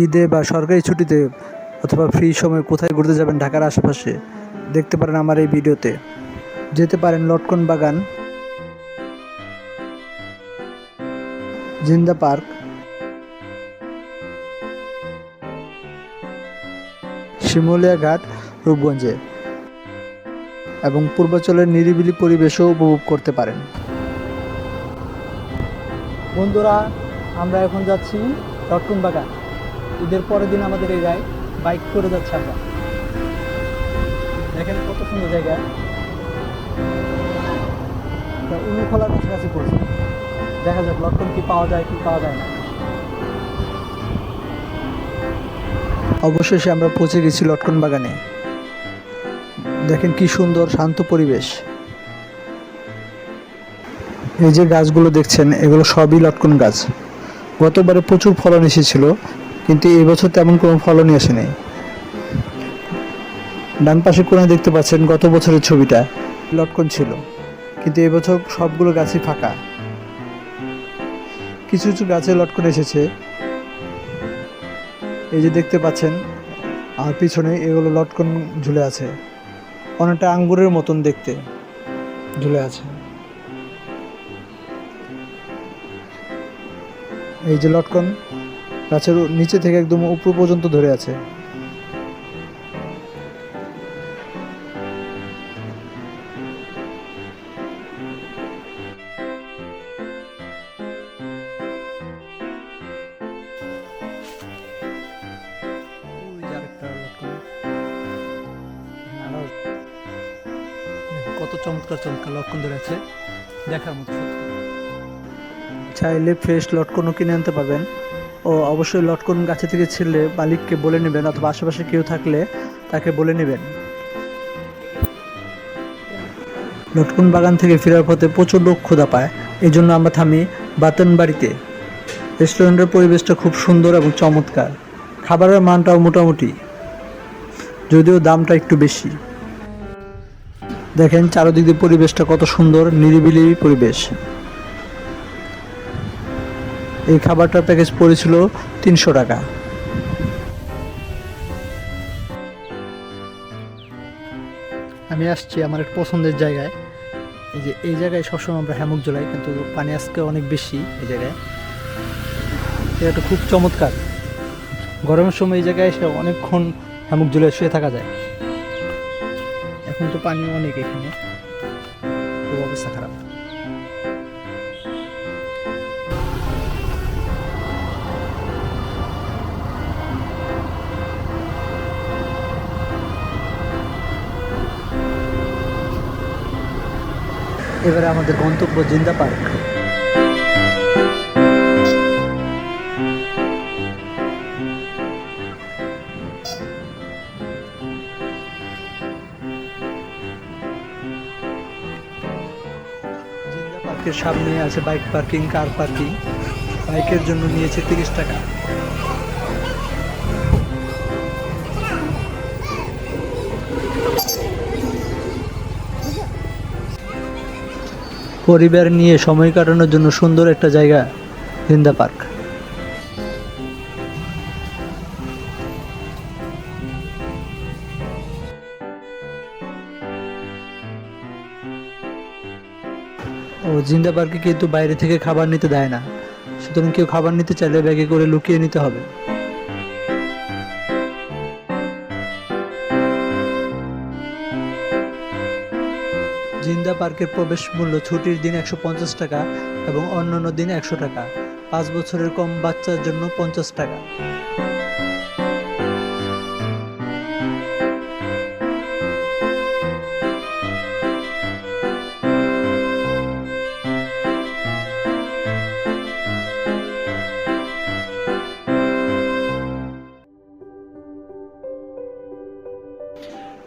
ঈদে বা সরকারি ছুটিতে অথবা ফ্রি সময় কোথায় ঘুরতে যাবেন ঢাকার আশেপাশে দেখতে পারেন আমার এই ভিডিওতে। যেতে পারেন লটকন বাগান, জিন্দা পার্ক, শিমুলিয়া ঘাট, রূপগঞ্জে এবং পূর্বাঞ্চলের নিরিবিলি পরিবেশও উপভোগ করতে পারেন। বন্ধুরা, আমরা এখন যাচ্ছি লটকন বাগান। ঈদের পরের দিন আমাদের এই জায়গায় বাইক করে যাচ্ছে আমরা। দেখেন কত সুন্দর জায়গা। উলু খোলার কাছাকাছি পড়ছে। দেখা যাক লটকন কি পাওয়া যায়, কি পাওয়া যায় না। অবশেষে আমরা পৌঁছে গেছি লটকন বাগানে। দেখেন কি সুন্দর, শান্ত পরিবেশ। এই যে গাছগুলো দেখছেন, এগুলো সবই লটকন গাছ। গতবারে প্রচুর ফলন এসেছিল কিন্তু এই বছর তেমন কোনো ফলনই আসেনি। ডান পাশে কোণে দেখতে পাচ্ছেন গত বছরের ছবিটা, লটকন ছিল। কিন্তু এবছর সবগুলো গাছই ফাঁকা। কিছু কিছু গাছে লটকন এসেছে। এই যে দেখতে পাচ্ছেন, আর পিছনে এগুলো লটকন ঝুলে আছে। অনেকটা আঙ্গুরের মতন দেখতে ঝুলে আছে। এই যে লটকন গাছের নিচে থেকে একদম উপর পর্যন্ত ধরে আছে। ওই যে আরেকটা লটকন। আরও কত চমৎকার চমৎকার লক্ষণ ধরে আছে। দেখার মতো চাইলে ফ্রেশ লটকনও কিনে আনতে পারবেন। ও অবশ্যই লটকন গাছে থেকে ছিঁড়লে মালিককে বলে নেবেন অথবা আশেপাশে কেউ থাকলে তাকে বলে নেবেন। লটকন বাগান থেকে ফেরার পথে প্রচুর লোক ক্ষুধা পায়। এই জন্য আমরা থামি বাতন বাড়িতে রেস্টুরেন্টের পরিবেশটা খুব সুন্দর এবং চমৎকার। খাবারের মানটাও মোটামুটি, যদিও দামটা একটু বেশি। দেখেন চারদিক দিয়ে পরিবেশটা কত সুন্দর, নিরিবিলি পরিবেশ। এই খাবারটার প্যাকেজ পড়েছিল তিনশো টাকা। আমি আসছি আমার এক পছন্দের জায়গায়। এই যে এই জায়গায় সবসময় আমরা হ্যামক জ্বলাই, কিন্তু পানি আজকে অনেক বেশি এই জায়গায়। এটা খুব চমৎকার। গরমের সময় এই জায়গায় এসে অনেকক্ষণ হ্যামক জ্বলে শুয়ে থাকা যায়। এখন তো পানি অনেক এখানে। খুব অবস্থা খারাপ। এবারে আমাদের গন্তব্য জিন্দা পার্ক। সামনে আছে বাইক পার্কিং, কার পার্কিং। বাইকের জন্য নিয়েছে তিরিশ টাকা। পরিবার নিয়ে সময় কাটানোর জন্য সুন্দর একটা জায়গা জিন্দা পার্ক। ও, জিন্দা পার্কে কিন্তু বাইরে থেকে খাবার নিতে দেয় না। সুতরাং কেউ খাবার নিতে চাইলে ব্যাগে করে লুকিয়ে নিতে হবে। জিন্দা পার্কের প্রবেশ মূল্য ছুটির দিন একশো পঞ্চাশ টাকা এবং অন্যান্য দিন একশো টাকা। পাঁচ বছরের কম বাচ্চার জন্য পঞ্চাশ টাকা।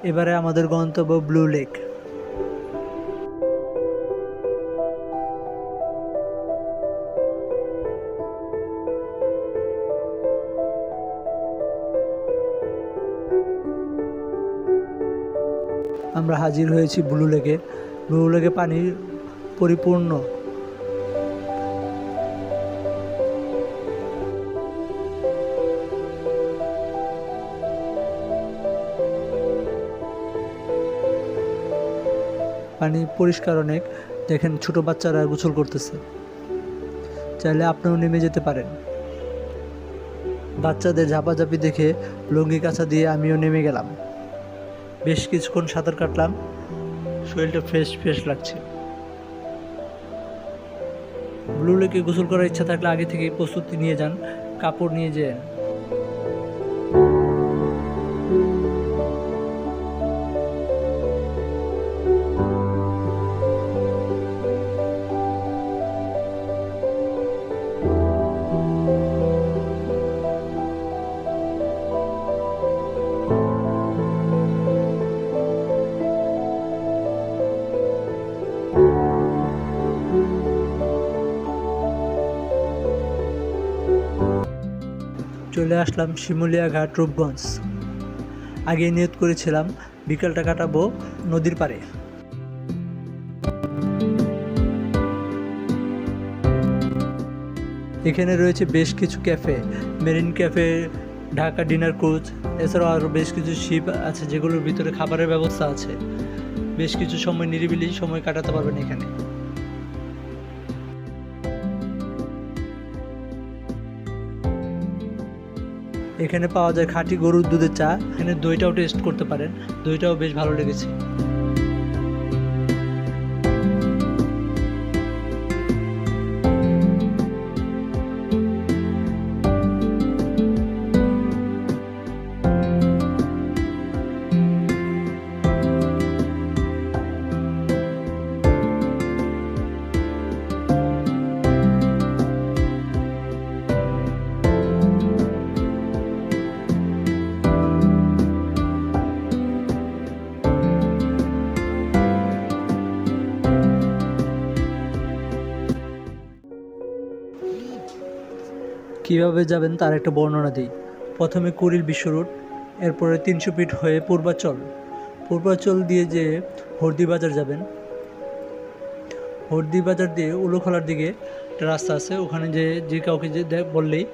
এবারে আমাদের গন্তব্য ব্লু লেক। আমরা হাজির হয়েছি ব্লু লেকে। ব্লু লেকে পানি পরিপূর্ণ। পানি পরিষ্কার অনেক। দেখেন ছোট বাচ্চারা গোছল করতেছে। চাইলে আপনিও নেমে যেতে পারেন। বাচ্চাদের ঝাপাঝাপি দেখে লুঙ্গি কাছা দিয়ে আমিও নেমে গেলাম। বেশ কিছুক্ষণ সাঁতার কাটলাম। শরীরটা ফ্রেশ ফ্রেশ লাগছে। ব্লু লেকে গোসল করার ইচ্ছা থাকলে আগে থেকেই প্রস্তুতি নিয়ে যান, কাপড় নিয়ে যান। চলে আসলাম শিমুলিয়া ঘাট, রূপগঞ্জ। আগে নিয়ত করেছিলাম বিকালটা কাটাবো নদীর পাড়ে। এখানে রয়েছে বেশ কিছু cafe, marine cafe, Dhaka diner coach, এছাড়াও আরও বেশ কিছু শিপ আছে যেগুলোর ভিতরে খাবারের ব্যবস্থা আছে। বেশ কিছু সময় নিরিবিলি সময় কাটাতে পারবেন এখানে। এখানে পাওয়া যায় খাঁটি গরুর দুধের চা। এখানে দইটাও টেস্ট করতে পারেন। দইটাও বেশ ভালো লেগেছে। কীভাবে যাবেন তার একটা বর্ণনা দিই। প্রথমে কুড়িল বিশ্ব রুট এরপরে তিনশো ফিট হয়ে পূর্বাচল। পূর্বাচল দিয়ে যে হরদি বাজার যাবেন হরদি বাজার দিয়ে উলোখলার দিকে একটা রাস্তা আছে, ওখানে যে যে কাউকে যে বললেই,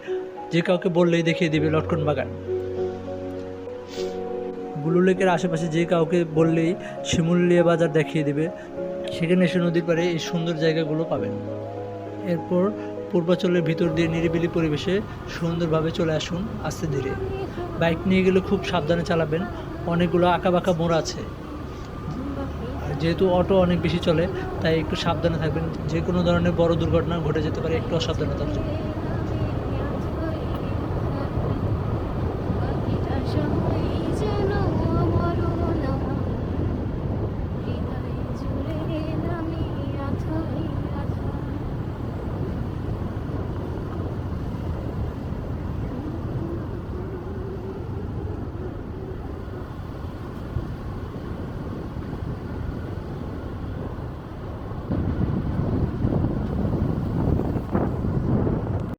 যে কাউকে বললেই দেখিয়ে দিবে লটকন বাগান। ব্লু লেকের আশেপাশে যে কাউকে বললেই শিমুলিয়া বাজার দেখিয়ে দিবে, সেখানে এসে নদীর পাড়ে এই সুন্দর জায়গাগুলো পাবেন। এরপর পূর্বাচলের ভিতর দিয়ে নিরিবিলি পরিবেশে সুন্দরভাবে চলে আসুন আস্তে ধীরে। বাইক নিয়ে গেলে খুব সাবধানে চালাবেন, অনেকগুলো আঁকা বাঁকা মোড় আছে। যেহেতু অটো অনেক বেশি চলে, তাই একটু সাবধানে থাকবেন যে কোনো ধরনের বড় দুর্ঘটনা ঘটে যেতে পারে, একটু অসাবধানতার জন্য।